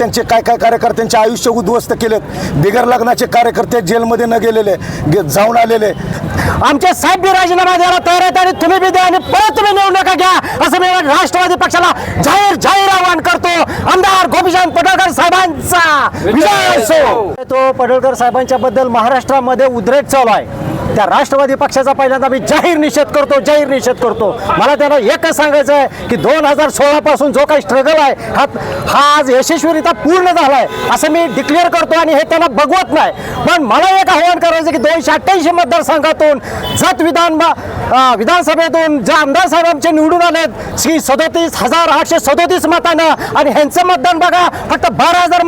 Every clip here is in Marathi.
कार्यकर्त्यांचे काय काय कार्यकर्त्यांचे आयुष्य उद्ध्वस्त केलेत? बिगर लग्नाचे कार्यकर्ते जेलमध्ये न गेलेले गे- जाऊन आलेले. आमचे साहेब बी राजीनामा द्यायला तयार आहेत आणि तुम्ही बी द्या आणि परत तुम्ही निवडणुका घ्या असं मी राष्ट्रवादी पक्षाला जाहीर जाहीर आवाहन करतो आमदार गोपीचंद पडळकर साहेबांचा विजय असो! तो पडळकर साहेबांच्या बद्दल महाराष्ट्रामध्ये उद्रेक चालू आहे. त्या राष्ट्रवादी पक्षाचा पहिल्यांदा मी जाहीर निषेध करतो जाहीर निषेध करतो. मला त्यांना एकच सांगायचं आहे की दोन हजार सोळा पासून जो काही स्ट्रगल आहे हा हा आज यशस्वीरित्या पूर्ण झाला आहे असं मी डिक्लेअर करतो आणि हे त्यांना बघवत नाही. पण मला एक आव्हान करायचं की दोनशे अठ्ठ्याऐंशी मतदारसंघातून जत विधान विधानसभेतून जे आमदार साहेब आमचे निवडून आले श्री सदोतीस हजार आठशे सदोतीस मतानं आणि ह्यांचं मतदान बघा फक्त बारा हजार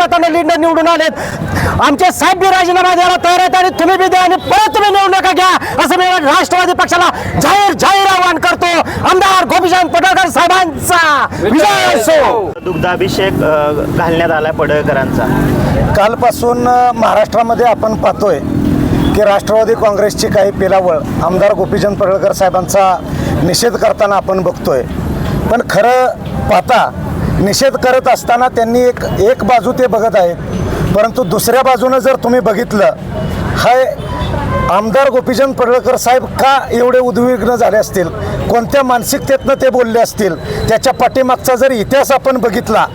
लीडनं निवडून आलेत आमचे साहेब बी राजीनामा द्यायला तयार आहेत आणि तुम्ही बी द्या आणि परत तुम्ही निवडणुका घ्या असं मी राष्ट्रवादी पक्षाला जाहीर जाहीर आवाहन करतो. आमदार गोपीचंद पडळकर साहेबांचा विजय असो. दुग्धाभिषेक घालण्यात आलाय पडळकरांचा. कालपासून महाराष्ट्रामध्ये आपण पाहतोय की राष्ट्रवादी काँग्रेसची काही पेलावळ आमदार गोपीचंद पडळकर साहेबांचा निषेध करताना आपण बघतोय. पण खरं पाहता निषेध करत असताना त्यांनी एक एक बाजू ते बघत आहेत. परंतु दुसऱ्या बाजूनं जर तुम्ही बघितलं हाय आमदार गोपीचंद पडळकर साहेब का एवढे उद्विग्न झाले असतील? कोणत्या मानसिकतेतनं ते बोलले असतील? त्याच्या पाठीमागचा जर इतिहास आपण बघितला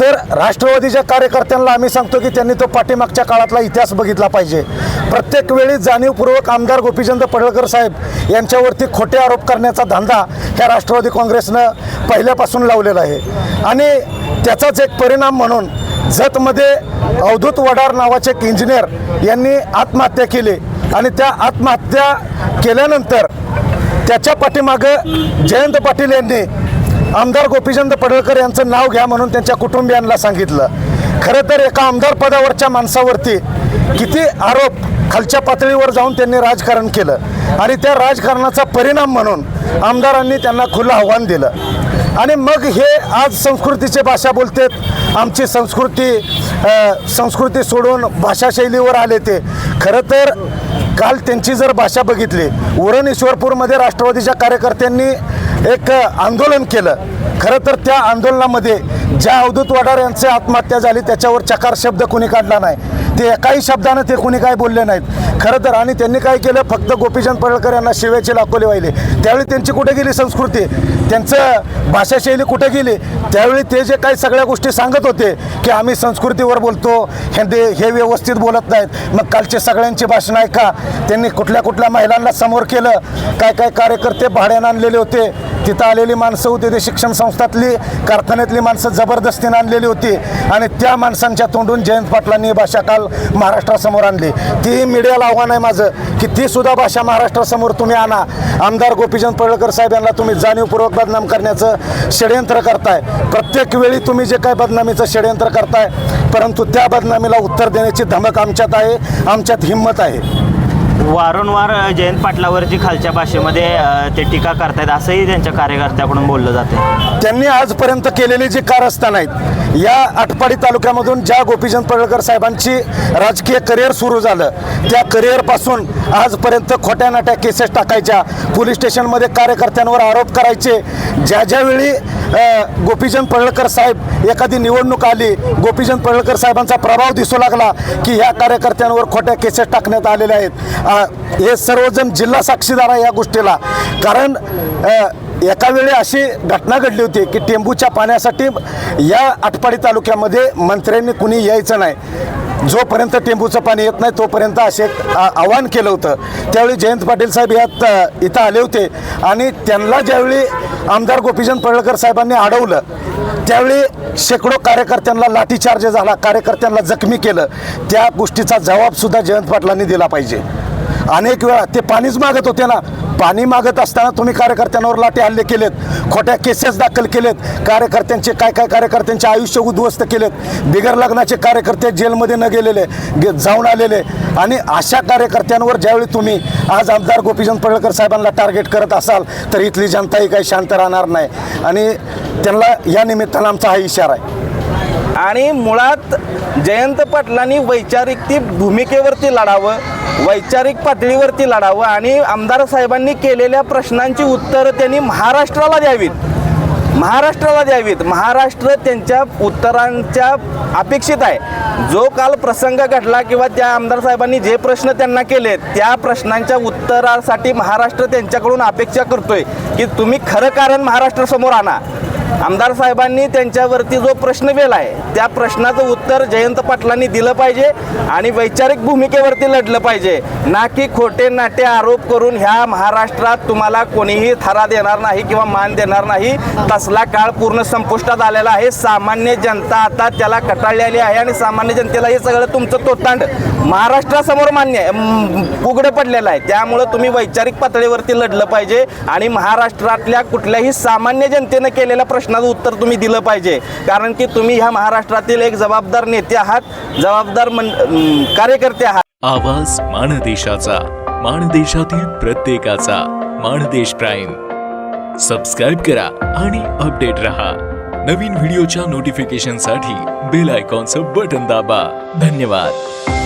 तर राष्ट्रवादीच्या कार्यकर्त्यांना आम्ही सांगतो की त्यांनी तो पाठीमागच्या काळातला इतिहास बघितला पाहिजे. प्रत्येक वेळी जाणीवपूर्वक आमदार गोपीचंद पडळकर साहेब यांच्यावरती खोटे आरोप करण्याचा धंदा ह्या राष्ट्रवादी काँग्रेसनं पहिल्यापासून लावलेला आहे. आणि त्याचाच एक परिणाम म्हणून जतमध्ये अवधूत वडार नावाचे एक इंजिनियर यांनी आत्महत्या केली. आणि त्या आत्महत्या केल्यानंतर त्याच्या पाठीमागं जयंत पाटील यांनी आमदार गोपीचंद पडळकर यांचं नाव घ्या म्हणून त्यांच्या कुटुंबियांना सांगितलं. खरं तर एका आमदार पदावरच्या माणसावरती किती आरोप खालच्या पातळीवर जाऊन त्यांनी राजकारण केलं आणि त्या राजकारणाचा परिणाम म्हणून आमदारांनी त्यांना खुलं आव्हान दिलं. आणि मग हे आज संस्कृतीचे भाषा बोलतेत. आमची संस्कृती संस्कृती सोडून भाषाशैलीवर आले ते. खरं तर काल त्यांची जर भाषा बघितली उरण ईश्वरपूरमध्ये राष्ट्रवादीच्या कार्यकर्त्यांनी एक आंदोलन केलं. खरं तर त्या आंदोलनामध्ये ज्या अवधूत वडार यांची आत्महत्या झाली त्याच्यावर चकार शब्द कोणी काढला नाही. ते एकाही शब्दानं ते कोणी काय बोलले नाहीत. खरं तर आणि त्यांनी काय केलं फक्त गोपीचंद पडळकर यांना शिव्याचे लाकोले वाहिले. त्यावेळी त्यांची कुठे गेली संस्कृती? त्यांचं भाषाशैली कुठे गेली? त्यावेळी ते जे काही सगळ्या गोष्टी सांगत होते की आम्ही संस्कृतीवर बोलतो हे दे- हे व्यवस्थित बोलत नाहीत. मग कालचे सगळ्यांची भाषण ऐका. त्यांनी कुठल्या कुठल्या महिलांना समोर केलं. काय काय कार्यकर्ते भाड्यानं आणलेले होते. तिथं आलेली माणसं होती ते शिक्षण संस्थातली कारखान्यातली माणसं जबरदस्तीनं आणलेली होती. आणि त्या माणसांच्या तोंडून जयंत पाटलांनी भाषा काल महाराष्ट्रासमोर आणली. ती मीडियाला आव्हान आहे माझं की ती सुद्धा भाषा महाराष्ट्रासमोर तुम्ही आणा. आमदार गोपीचंद पडळकर साहेब यांना तुम्ही जाणीवपूर्वक बदनाम करण्याचं षडयंत्र करताय. प्रत्येक वेळी तुम्ही जे काय बदनामीचं षडयंत्र करताय परंतु त्या बदनामीला उत्तर देण्याची धमक आमच्यात आहे आमच्यात हिंमत आहे. वारंवार जयंत पाटलावरची खालच्या भाषेमध्ये ते टीका करतायत असंही त्यांच्या कार्यकर्त्याकडून बोललं जाते त्यांनी आजपर्यंत केलेले जे कारस्थान आहेत या आटपाडी तालुक्यामधून ज्या गोपीचंद पडळकर साहेबांची राजकीय करिअर सुरू झालं त्या करिअरपासून आजपर्यंत खोट्या नाट्या केसेस टाकायच्या पोलीस स्टेशनमध्ये कार्यकर्त्यांवर आरोप करायचे. ज्या ज्यावेळी गोपीचंद पडळकर साहेब एखादी निवडणूक आली गोपीचंद पडळकर साहेबांचा प्रभाव दिसू लागला की ह्या कार्यकर्त्यांवर खोट्या केसेस टाकण्यात आलेल्या आहेत. हे सर्वजण जिल्हा साक्षीदार आहे या गोष्टीला. कारण एकावेळी एका वेळी अशी घटना घडली होती की टेंबूच्या पाण्यासाठी या आटपाडी तालुक्यामध्ये मंत्र्यांनी कुणी यायचं नाही. जोपर्यंत टेंबूचं पाणी येत नाही तोपर्यंत असे आ- आवाहन केलं होतं. त्यावेळी जयंत पाटील साहेब यात इथं आले होते. आणि त्यांना ज्यावेळी आमदार गोपीचंद पडळकर साहेबांनी अडवलं त्यावेळी शेकडो कार्यकर्त्यांना लाठीचार्ज झाला कार्यकर्त्यांना जखमी केलं. त्या गोष्टीचा जबाबसुद्धा जयंत पाटलांनी दिला पाहिजे. अनेक वेळा ते पाणीच मागत होते ना. पाणी मागत असताना तुम्ही कार्यकर्त्यांवर लाटे हल्ले केलेत. खोट्या केसेस दाखल केलेत. कार्यकर्त्यांचे काय काय कार्यकर्त्यांचे आयुष्य उद्ध्वस्त केलेत. बिगर लग्नाचे कार्यकर्ते जेलमध्ये न गेलेले गे- जाऊन आलेले. आणि अशा कार्यकर्त्यांवर ज्यावेळी तुम्ही आज आमदार गोपीचंद पडळकर साहेबांना टार्गेट करत असाल तर इथली जनताही काही शांत राहणार नाही. आणि त्यांना या निमित्तानं आमचा हा इशारा आहे. आणि मुळात जयंत पाटलांनी वैचारिक ती भूमिकेवरती लढावं वैचारिक पातळीवरती लढावं आणि आमदार साहेबांनी केलेल्या प्रश्नांची उत्तरं त्यांनी महाराष्ट्राला द्यावीत. महाराष्ट्राला द्यावीत. महाराष्ट्र त्यांच्या उत्तरांच्या अपेक्षित आहे. जो काल प्रसंग घडला किंवा त्या आमदार साहेबांनी जे प्रश्न त्यांना केले त्या प्रश्नांच्या उत्तरासाठी महाराष्ट्र त्यांच्याकडून अपेक्षा करतोय की तुम्ही खरं कारण महाराष्ट्रासमोर आणा. आमदार साहेबांनी त्यांच्यावरती जो प्रश्न वेल आहे त्या प्रश्नाचं उत्तर जयंत पाटलांनी दिलं पाहिजे आणि वैचारिक भूमिकेवरती लढलं पाहिजे. ना की खोटे नाटे आरोप करून ह्या महाराष्ट्रात तुम्हाला कोणीही थरा देणार नाही किंवा मान देणार नाही. तसला काळ पूर्ण संपुष्टात आलेला आहे. सामान्य जनता आता त्याला कटाळलेली आहे आणि सामान्य जनतेला हे सगळं तुमचं तोतांड. महाराष्ट्रासमोर मान्य आहे, उघडं पडलेलं आहे. त्यामुळं तुम्ही वैचारिक पातळीवरती लढलं पाहिजे आणि महाराष्ट्रातल्या कुठल्याही सामान्य जनतेनं केलेल्या प्रश्नाचं उत्तर तुम्ही दिलं पाहिजे. कारण की तुम्ही ह्या महाराष्ट्रातील एक जबाबदार नेते आहात जबाबदार मन कार्यकर्ते आहात. आवाज माणदेशाचा माणदेशातील प्रत्येकाचा माणदेश प्राईम. सबस्क्राईब करा आणि अपडेट रहा. नवीन व्हिडिओच्या नोटिफिकेशनसाठी बेल आयकॉनचं बटन दाबा. धन्यवाद.